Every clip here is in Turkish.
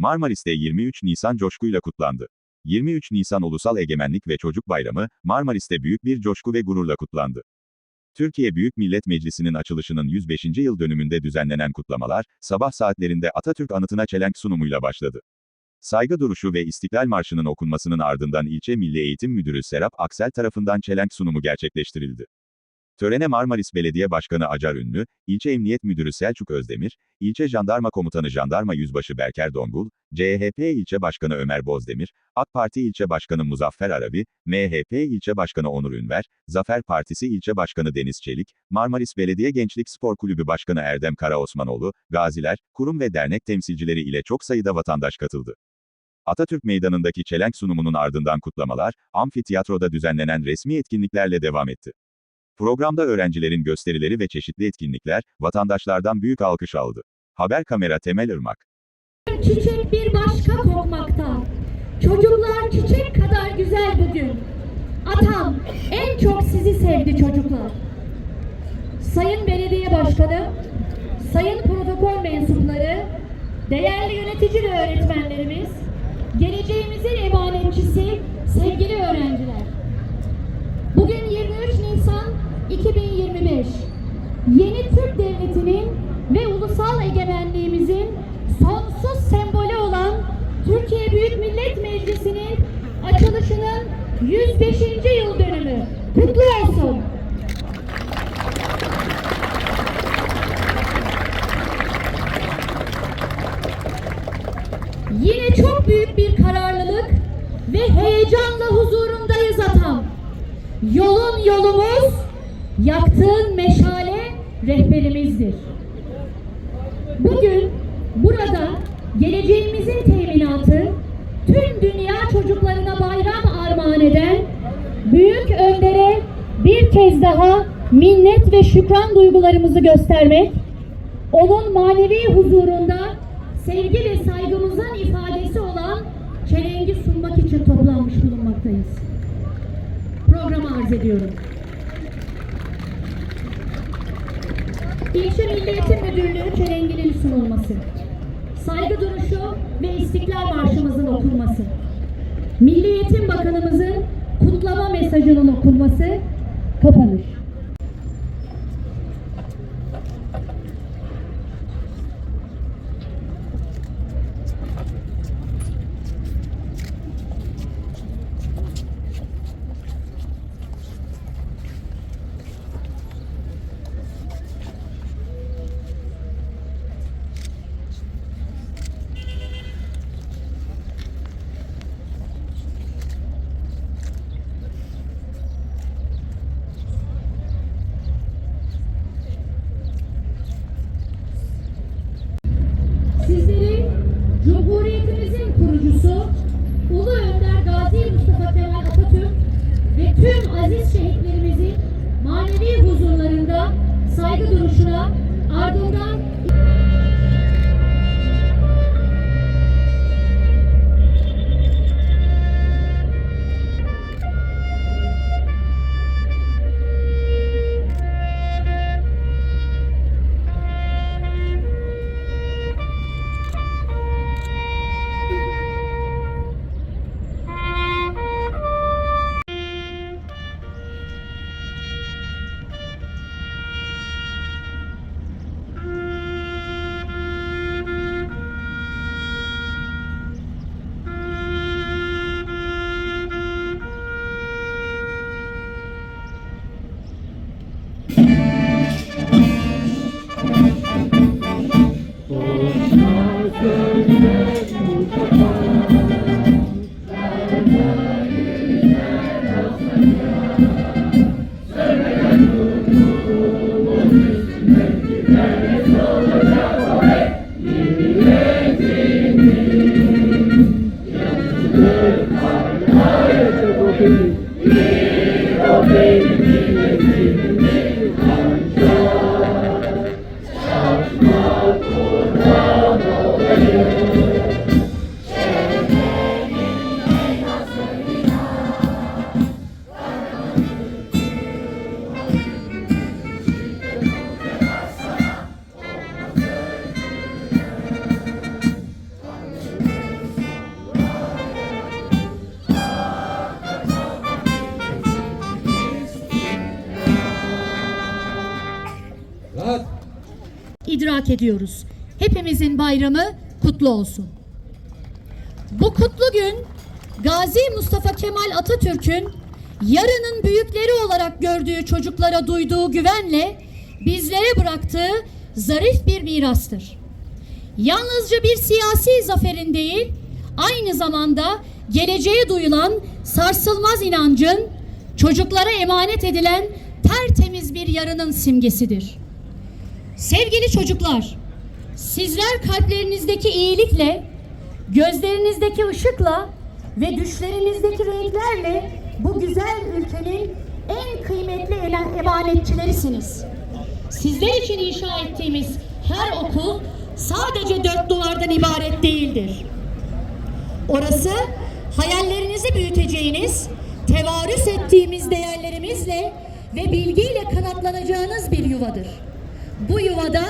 Marmaris'te 23 Nisan coşkuyla kutlandı. 23 Nisan Ulusal Egemenlik ve Çocuk Bayramı, Marmaris'te büyük bir coşku ve gururla kutlandı. Türkiye Büyük Millet Meclisi'nin açılışının 105. yıl dönümünde düzenlenen kutlamalar, sabah saatlerinde Atatürk anıtına çelenk sunumuyla başladı. Saygı duruşu ve İstiklal Marşı'nın okunmasının ardından ilçe Milli Eğitim Müdürü Serap Aksel tarafından çelenk sunumu gerçekleştirildi. Törene Marmaris Belediye Başkanı Acar Ünlü, İlçe Emniyet Müdürü Selçuk Özdemir, İlçe Jandarma Komutanı Jandarma Yüzbaşı Berker Dongul, CHP İlçe Başkanı Ömer Bozdemir, AK Parti İlçe Başkanı Muzaffer Arabi, MHP İlçe Başkanı Onur Ünver, Zafer Partisi İlçe Başkanı Deniz Çelik, Marmaris Belediye Gençlik Spor Kulübü Başkanı Erdem Karaosmanoğlu, gaziler, kurum ve dernek temsilcileri ile çok sayıda vatandaş katıldı. Atatürk Meydanı'ndaki çelenk sunumunun ardından kutlamalar, amfiteyatroda düzenlenen resmi etkinliklerle devam etti. Programda öğrencilerin gösterileri ve çeşitli etkinlikler, vatandaşlardan büyük alkış aldı. Haber kamera Temel Irmak. Çiçek bir başka kokmakta. Çocuklar çiçek kadar güzel bugün. Atam en çok sizi sevdi çocuklar. Sayın Belediye Başkanı, Sayın Protokol mensupları, değerli yönetici ve öğretmenlerimiz, geleceğimizin emanetçisi, sevgili öğrenciler. Bugün 23 Nisan 2025. Yeni Türk Devleti'nin ve ulusal egemenliğimizin sonsuz sembolü olan Türkiye Büyük Millet Meclisi'nin açılışının 105. yıl dönümü. Kutlu olsun. Yaktığın meşale rehberimizdir. Bugün burada geleceğimizin teminatı, tüm dünya çocuklarına bayram armağan eden büyük öndere bir kez daha minnet ve şükran duygularımızı göstermek, onun manevi huzurunda sevgi ve saygımızın ifadesi olan çelengi sunmak için toplanmış bulunmaktayız. Programı arz ediyorum. İlçe Milli Eğitim Müdürlüğü çelenginin sunulması. Saygı duruşu ve İstiklal Marşımızın okunması. Milli Eğitim Bakanımızın kutlama mesajının okunması. Kapanış. Sizleri Cumhuriyetimizin kurucusu Ulu Önder Gazi Mustafa Kemal Atatürk ve tüm aziz şehitlerimizin manevi huzurlarında saygı duruşuna ardından İdrak ediyoruz. Hepimizin bayramı kutlu olsun. Bu kutlu gün Gazi Mustafa Kemal Atatürk'ün yarının büyükleri olarak gördüğü çocuklara duyduğu güvenle bizlere bıraktığı zarif bir mirastır. Yalnızca bir siyasi zaferin değil, aynı zamanda geleceğe duyulan sarsılmaz inancın çocuklara emanet edilen tertemiz bir yarının simgesidir. Sevgili çocuklar, sizler kalplerinizdeki iyilikle, gözlerinizdeki ışıkla ve düşlerinizdeki renklerle bu güzel ülkenin en kıymetli emanetçilerisiniz. Sizler için inşa ettiğimiz her okul sadece dört duvardan ibaret değildir. Orası hayallerinizi büyüteceğiniz, tevarüs ettiğimiz değerlerimizle ve bilgiyle kanatlanacağınız bir yuvadır. Bu yuvada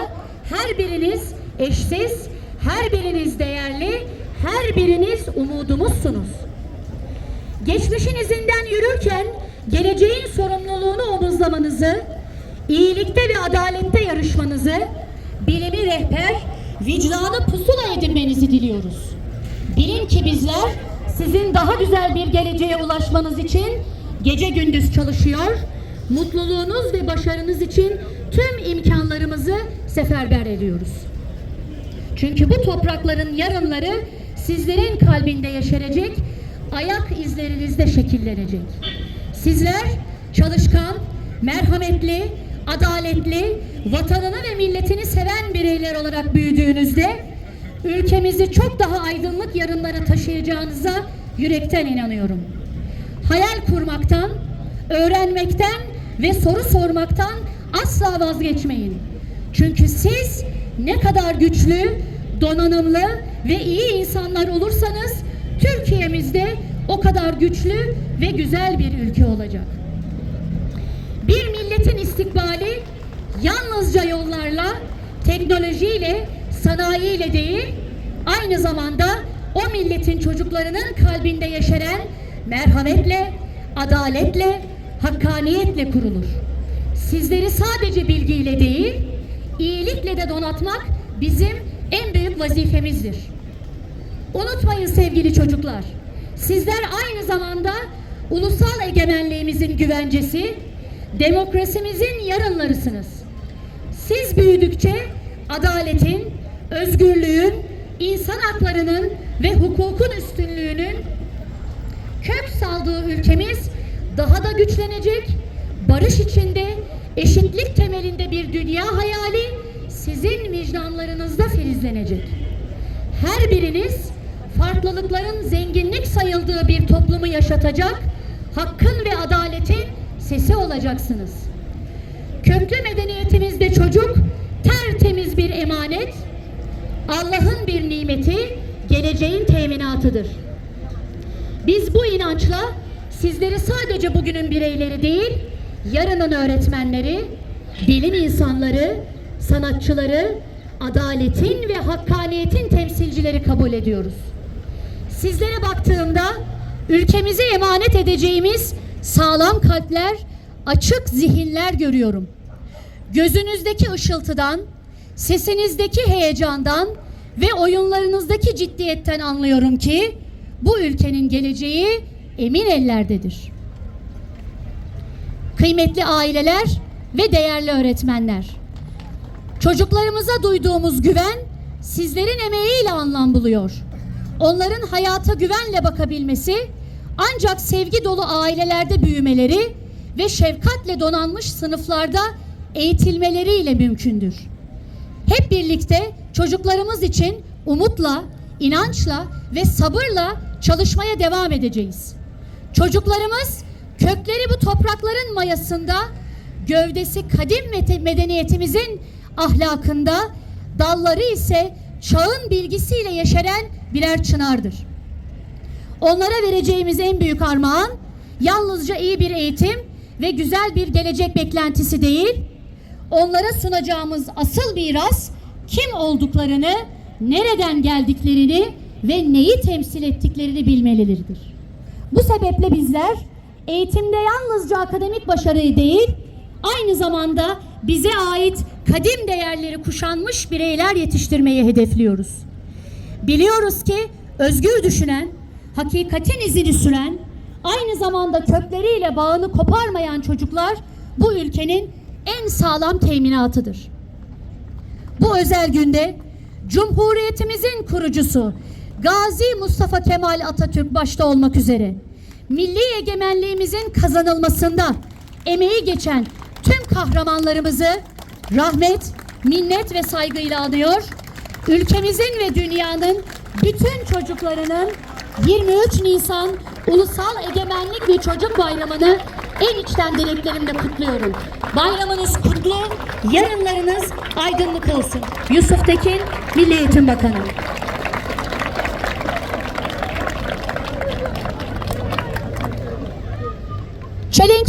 her biriniz eşsiz, her biriniz değerli, her biriniz umudumuzsunuz. Geçmişin izinden yürürken geleceğin sorumluluğunu omuzlamanızı, iyilikte ve adalette yarışmanızı, bilimi rehber, vicdanı pusula edinmenizi diliyoruz. Bilin ki bizler sizin daha güzel bir geleceğe ulaşmanız için gece gündüz çalışıyor, mutluluğunuz ve başarınız için tüm imkanlarımızı seferber ediyoruz. Çünkü bu toprakların yarınları sizlerin kalbinde yeşerecek, ayak izlerinizde şekillenecek. Sizler çalışkan, merhametli, adaletli, vatanını ve milletini seven bireyler olarak büyüdüğünüzde ülkemizi çok daha aydınlık yarınlara taşıyacağınıza yürekten inanıyorum. Hayal kurmaktan, öğrenmekten ve soru sormaktan asla vazgeçmeyin. Çünkü siz ne kadar güçlü, donanımlı ve iyi insanlar olursanız Türkiye'mizde o kadar güçlü ve güzel bir ülke olacak. Bir milletin istikbali yalnızca yollarla, teknolojiyle, sanayiyle değil, aynı zamanda o milletin çocuklarının kalbinde yeşeren merhametle, adaletle, hakkaniyetle kurulur. Sizleri sadece bilgiyle değil, iyilikle de donatmak bizim en büyük vazifemizdir. Unutmayın sevgili çocuklar. Sizler aynı zamanda ulusal egemenliğimizin güvencesi, demokrasimizin yarınlarısınız. Siz büyüdükçe adaletin, özgürlüğün, insan haklarının ve hukukun üstünlüğünün kök saldığı ülkemiz daha da güçlenecek, barış içinde, eşitlik temelinde bir dünya hayali sizin vicdanlarınızda filizlenecek. Her biriniz farklılıkların zenginlik sayıldığı bir toplumu yaşatacak, hakkın ve adaletin sesi olacaksınız. Köklü medeniyetimizde çocuk tertemiz bir emanet, Allah'ın bir nimeti, geleceğin teminatıdır. Biz bu inançla sizleri sadece bugünün bireyleri değil, yarının öğretmenleri, bilim insanları, sanatçıları, adaletin ve hakkaniyetin temsilcileri kabul ediyoruz. Sizlere baktığımda ülkemize emanet edeceğimiz sağlam kalpler, açık zihinler görüyorum. Gözünüzdeki ışıltıdan, sesinizdeki heyecandan ve oyunlarınızdaki ciddiyetten anlıyorum ki bu ülkenin geleceği emin ellerdedir. Kıymetli aileler ve değerli öğretmenler. Çocuklarımıza duyduğumuz güven sizlerin emeğiyle anlam buluyor. Onların hayata güvenle bakabilmesi ancak sevgi dolu ailelerde büyümeleri ve şefkatle donanmış sınıflarda eğitilmeleriyle mümkündür. Hep birlikte çocuklarımız için umutla, inançla ve sabırla çalışmaya devam edeceğiz. Çocuklarımız kökleri bu toprakların mayasında, gövdesi kadim medeniyetimizin ahlakında, dalları ise çağın bilgisiyle yeşeren birer çınardır. Onlara vereceğimiz en büyük armağan yalnızca iyi bir eğitim ve güzel bir gelecek beklentisi değil, onlara sunacağımız asıl miras kim olduklarını, nereden geldiklerini ve neyi temsil ettiklerini bilmeleridir. Bu sebeple bizler eğitimde yalnızca akademik başarıyı değil, aynı zamanda bize ait kadim değerleri kuşanmış bireyler yetiştirmeyi hedefliyoruz. Biliyoruz ki özgür düşünen, hakikatin izini süren, aynı zamanda kökleriyle bağını koparmayan çocuklar bu ülkenin en sağlam teminatıdır. Bu özel günde Cumhuriyetimizin kurucusu Gazi Mustafa Kemal Atatürk başta olmak üzere milli egemenliğimizin kazanılmasında emeği geçen tüm kahramanlarımızı rahmet, minnet ve saygıyla anıyor. Ülkemizin ve dünyanın bütün çocuklarının 23 Nisan Ulusal Egemenlik ve Çocuk Bayramı'nı en içten dileklerimle kutluyorum. Bayramınız kutlu, yarınlarınız aydınlık olsun. Yusuf Tekin, Milli Eğitim Bakanı. Çelenk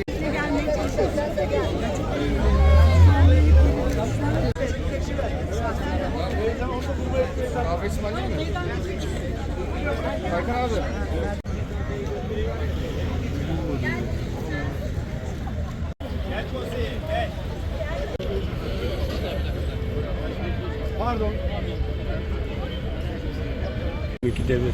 Hakan abi. Pardon. Ülke devlet